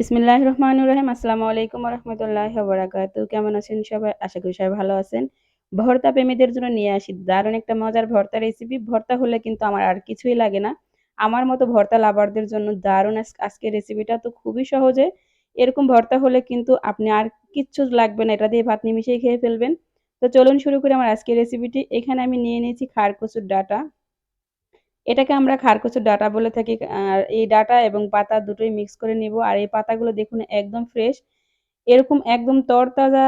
বিসমিল্লাহ রহমানুর রহিম আসসালামু আলাইকুম রহমতুল্লাহ বরাকাত কেমন আছেন সবাই? আশা করি সবাই ভালো আছেন। ভর্তা প্রেমীদের জন্য নিয়ে আসি। দারুণ একটা মজার ভর্তা রেসিপি ভর্তা হলে কিন্তু আমার আর কিছুই লাগে না। আমার মতো ভর্তা লাভারদের জন্য দারুণ আজকের রেসিপিটা তো খুবই সহজে। এরকম ভর্তা হলে কিন্তু আপনি আর কিচ্ছু লাগবে না। এটা দিয়ে ভাত নিমিশেই খেয়ে ফেলবেন। তো চলুন শুরু করি আমার আজকের রেসিপিটি এখানে আমি নিয়ে নিয়েছি খাড় কচুর ডাটা। এটাকে আমরা খারকচুর ডাটা বলে থাকি, আর এই ডাটা এবং পাতা দুটোই মিক্স করে নিব, আর এই পাতাগুলো দেখুন একদম ফ্রেশ এরকম একদম তরতাজা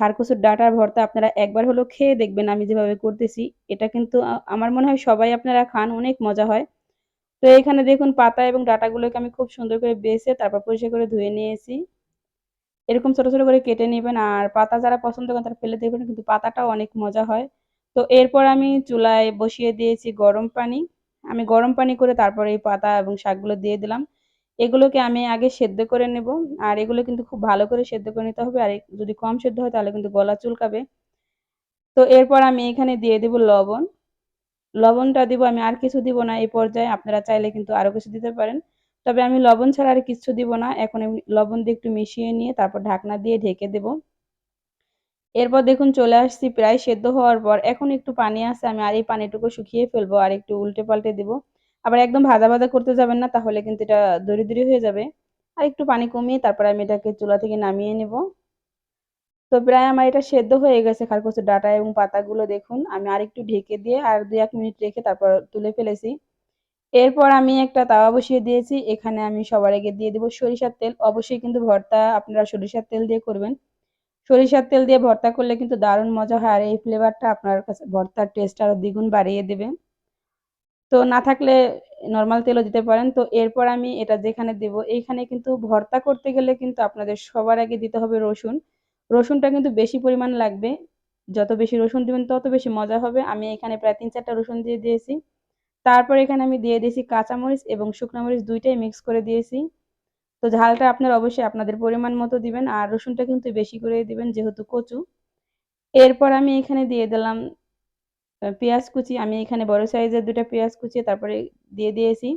খারকচুর ডাটার ভর্তা আপনারা একবার হলো খেয়ে দেখবেন আমি যেভাবে করতেছি। এটা কিন্তু আমার মনে হয় সবাই আপনারা খান, অনেক মজা হয়। তো এখানে দেখুন পাতা এবং ডাটাগুলোকে আমি খুব সুন্দর করে বেছে, তারপর পরিষ্কার করে ধুয়ে নিয়েছি। এরকম ছোট ছোট করে কেটে নেবেন, আর পাতা যারা পছন্দ করেন তারা ফেলে দেবেন, কিন্তু পাতাটাও অনেক মজা হয়। তো এরপর আমি চুলায় বসিয়ে দিয়েছি গরম পানি। আমি গরম পানি করে তারপরে এই পাতা এবং শাকগুলো দিয়ে দিলাম। এগুলোকে আমি আগে সেদ্ধ করে নেব। আর এগুলো কিন্তু খুব ভালো করে সেদ্ধ করে নিতে হবে। আর যদি কম সেদ্ধ হয় তাহলে কিন্তু গলা চুলকাবে। তো এরপর আমি এখানে দিয়ে দেব লবণ। লবণটা দিব আমি আর কিছু দিব না এই পর্যায়ে। আপনারা চাইলে কিন্তু আরও কিছু দিতে পারেন। তবে আমি লবণ ছাড়া আর কিছু দিব না। এখন লবণ দিয়ে একটু মিশিয়ে নিয়ে তারপর ঢাকনা দিয়ে ঢেকে দেব। এরপর দেখুন চলে আসছি প্রায় সেদ্ধ হওয়ার পর। এখন একটু পানি আছে, আমি আর এই পানিটুকু শুকিয়ে ফেলব আর একটু উল্টে পাল্টে দিব। আবার একদম ভাজা ভাজা করতে যাবেন না, তাহলে কিন্তু এটা দড়ি দড়ি হয়ে যাবে। আর একটু পানি কমিয়ে তারপর আমি এটাকে চুলা থেকে নামিয়ে নেব। তো প্রায় আমার এটা সেদ্ধ হয়ে গেছে খারকচুর ডাটা এবং পাতাগুলো দেখুন। আমি আর একটু ঢেকে দিয়ে আর দু এক মিনিট রেখে তারপর তুলে ফেলেছি। এরপর আমি একটা তাওয়া বসিয়ে দিয়েছি। এখানে আমি সবার আগে দিয়ে দেবো সরিষার তেল। অবশ্যই কিন্তু ভর্তা আপনারা সরিষার তেল দিয়ে করবেন। সরিষার তেল দিয়ে ভর্তা করলে কিন্তু দারুণ মজা হয়। আর এই ফ্লেভারটা আপনার কাছে ভর্তার টেস্ট আরও দ্বিগুণ বাড়িয়ে দেবে। তো না থাকলে নর্মাল তেলও দিতে পারেন। তো এরপর আমি এটা যেখানে দেব, এইখানে কিন্তু ভর্তা করতে গেলে কিন্তু আপনাদের সবার আগে দিতে হবে রসুন। রসুনটা কিন্তু বেশি পরিমাণ লাগবে। যত বেশি রসুন দিবেন, তত বেশি মজা হবে। আমি এখানে প্রায় তিন চারটা রসুন দিয়ে দিয়েছি। তারপর এখানে আমি দিয়ে দিয়েছি কাঁচামরিচ এবং শুকনো মরিচ দুইটাই মিক্স করে দিয়েছি। তো ঝালটা আপনারা অবশ্যই আপনাদের পরিমাণ মতো দিবেন, আর রসুনটা কিন্তু বেশি করে দিবেন যেহেতু কচু। এরপর আমি এখানে দিয়ে দিলাম পেঁয়াজ কুচি। আমি এখানে বড় সাইজের দুটা পেঁয়াজ কুচিয়ে তারপরে দিয়ে দিয়েছি।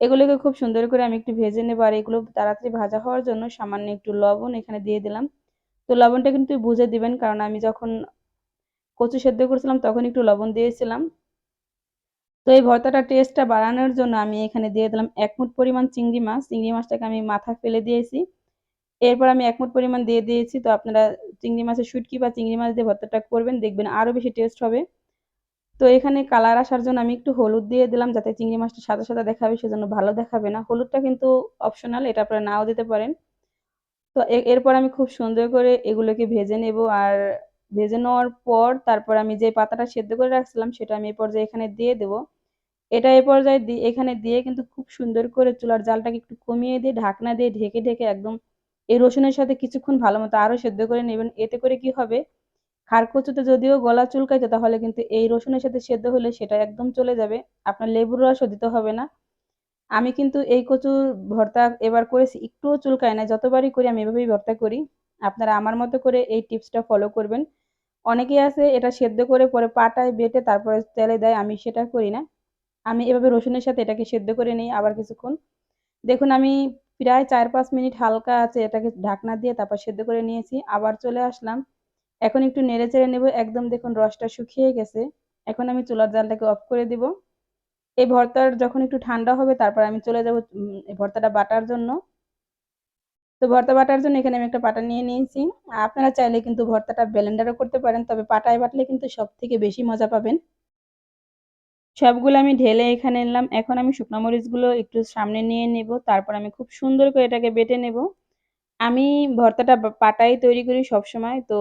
এগুলোকে খুব সুন্দর করে আমি একটু ভেজে নেব, আর এগুলো তাড়াতাড়ি ভাজা হওয়ার জন্য সামান্য একটু লবণ এখানে দিয়ে দিলাম। তো লবণটা কিন্তু বুঝে দিবেন, কারণ আমি যখন কচু সেদ্ধ করছিলাম তখন একটু লবণ দিয়েছিলাম। তো এই ভর্তাটা টেস্টটা বাড়ানোর জন্য আমি এখানে দিয়ে দিলাম এক মুঠ পরিমাণ চিংড়ি মাছ। চিংড়ি মাছটাকে আমি মাথা ফেলে দিয়েছি। এরপর আমি এক মুঠ পরিমাণ দিয়ে দিয়েছি। তো আপনারা চিংড়ি মাছের শুটকি বা চিংড়ি মাছ দিয়ে ভর্তাটা করবেন, দেখবেন আরও বেশি টেস্ট হবে। তো এখানে কালার আসার জন্য আমি একটু হলুদ দিয়ে দিলাম যাতে চিংড়ি মাছটা সাদা সাদা দেখাবে, সেজন্য ভালো দেখাবে না। হলুদটা কিন্তু অপশনাল এটা আপনারা নাও দিতে পারেন। তো এরপর আমি খুব সুন্দর করে এগুলোকে ভেজে নেব। আর ভেজে নেওয়ার পর তারপর আমি যে পাতাটা সেদ্ধ করে রাখছিলাম, সেটা আমি এই পর্যায়ে এখানে দিয়ে দেব। এটা এই পর্যায়ে দিয়ে এখানে দিয়ে কিন্তু খুব সুন্দর করে চুলার জালটাকে একটু কমিয়ে দিয়ে ঢাকনা দিয়ে ঢেকে ঢেকে একদম এই রসুনের সাথে কিছুক্ষণ ভালো মতো আরও সেদ্ধ করে নেবেন। এতে করে কি হবে? খারকচুতে যদিও গলা চুলকাইতো, তাহলে কিন্তু এই রসুনের সাথে সেদ্ধ হলে সেটা একদম চলে যাবে। আপনার লেবুর রসও দিতে হবে না। আমি কিন্তু এই কচুর ভর্তা এবার করেছি, একটুও চুলকায় না। যতবারই করি আমি এভাবেই ভর্তা করি। আপনারা আমার মতো করে এই টিপসটা ফলো করবেন। অনেকেই আছে এটা সেদ্ধ করে পরে পাটায় বেটে তারপরে তেলে দেয়, আমি সেটা করি না। আমি এভাবে রসুনের সাথে এটাকে সেদ্ধ করে নিই আবার কিছুক্ষণ। দেখুন, আমি প্রায় চার পাঁচ মিনিট হালকা আছে এটাকে ঢাকনা দিয়ে তারপর সেদ্ধ করে নিয়েছি, আবার চলে আসলাম। এখন একটু নেড়ে চেড়ে নেব, একদম দেখুন রসটা শুকিয়ে গেছে। এখন আমি চুলার জালটাকে অফ করে দিব। এই ভর্তার যখন একটু ঠান্ডা হবে, তারপর আমি চলে যাব ভর্তাটা বাটার জন্য। তো ভর্তা বাটার জন্য এখানে আমি একটা পাটা নিয়ে নিয়েছি। আপনারা চাইলে কিন্তু ভর্তাটা ব্লেন্ডারও করতে পারেন, তবে পাটায় বাটলে কিন্তু সব থেকে বেশি মজা পাবেন। সবগুলো আমি ঢেলে এখানে নিলাম এখন আমি শুকনো মরিচগুলো একটু সামনে নিয়ে নেব, তারপর আমি খুব সুন্দর করে এটাকে বেটে নেব। আমি ভর্তাটা পাটাই তৈরি করি সব সময় তো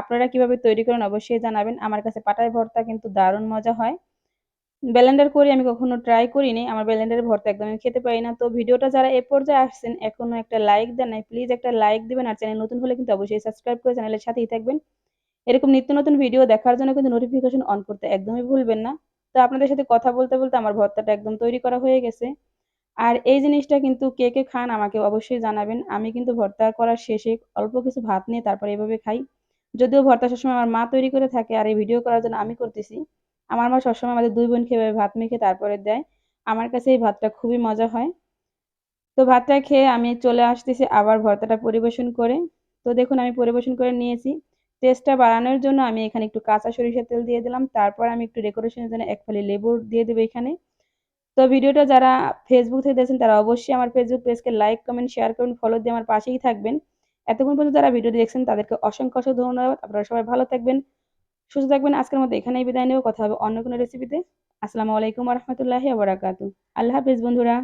আপনারা কীভাবে তৈরি করেন অবশ্যই জানাবেন। আমার কাছে পাটায় ভর্তা কিন্তু দারুণ মজা হয়। ব্লেন্ডার করি আমি কখনো ট্রাই করিনি, আমার ব্লেন্ডারের ভর্তা একদম খেতে পারি না। তো ভিডিওটা যারা এ পর্যায়ে আসছেন, এখনও একটা লাইক দেন নাই, প্লিজ একটা লাইক দিবেন, আর চ্যানেল নতুন হলে কিন্তু অবশ্যই সাবস্ক্রাইব করে চ্যানেলের সাথেই থাকবেন। এরকম নিত্য নতুন ভিডিও দেখার জন্য কিন্তু নোটিফিকেশন অন করতে একদমই ভুলবেন না। তো আপনাদের সাথে কথা বলতে বলতে আমার ভর্তাটা একদম তৈরি করা হয়ে গেছে। আর এই জিনিসটা কিন্তু কে কে খান আমাকে অবশ্যই জানাবেন। আমি কিন্তু ভর্তা করার শেষে অল্প কিছু ভাত নিয়ে তারপর এভাবে খাই। যদিও ভর্তা সবসময় আমার মা তৈরি করে থাকে আর এই ভিডিও করার জন্য আমি করতেছি। আমার মা সবসময় আমাদের দুই বোন খেয়ে ভাত মেখে তারপরে দেয়। আমার কাছে এই ভাতটা খুবই মজা হয়। তো ভাতটা খেয়ে আমি চলে আসতেছি আবার ভর্তাটা পরিবেশন করে। তো দেখুন আমি পরিবেশন করে নিয়েছি। টেস্টটা বাড়ানোর জন্য আমি এখানে একটু কাঁচা সরিষার তেল দিয়ে দিলাম। তারপর আমি একটু ডেকোরেশনের জন্য এক ফালি লেবু দিয়ে দেবো এখানে। তো ভিডিওটা যারা ফেসবুক থেকে দেখছেন, তারা অবশ্যই আমার ফেসবুক পেজকে লাইক কমেন্ট শেয়ার করুন। ফলো দিয়ে আমার পাশেই থাকবেন। এতক্ষণ পর্যন্ত যারা ভিডিওটি দেখছেন, তাদেরকে অসংখ্য অসংখ্য ধন্যবাদ। আপনারা সবাই ভালো থাকবেন, সুস্থ থাকবেন। আজকের মধ্যে এখানেই বিদায় নেব। কথা হবে অন্য কোনো রেসিপিতে আসসালামু আলাইকুম রহমতুল্লাহি আবরাকাতু আল্লাহ হাফিজ বন্ধুরা।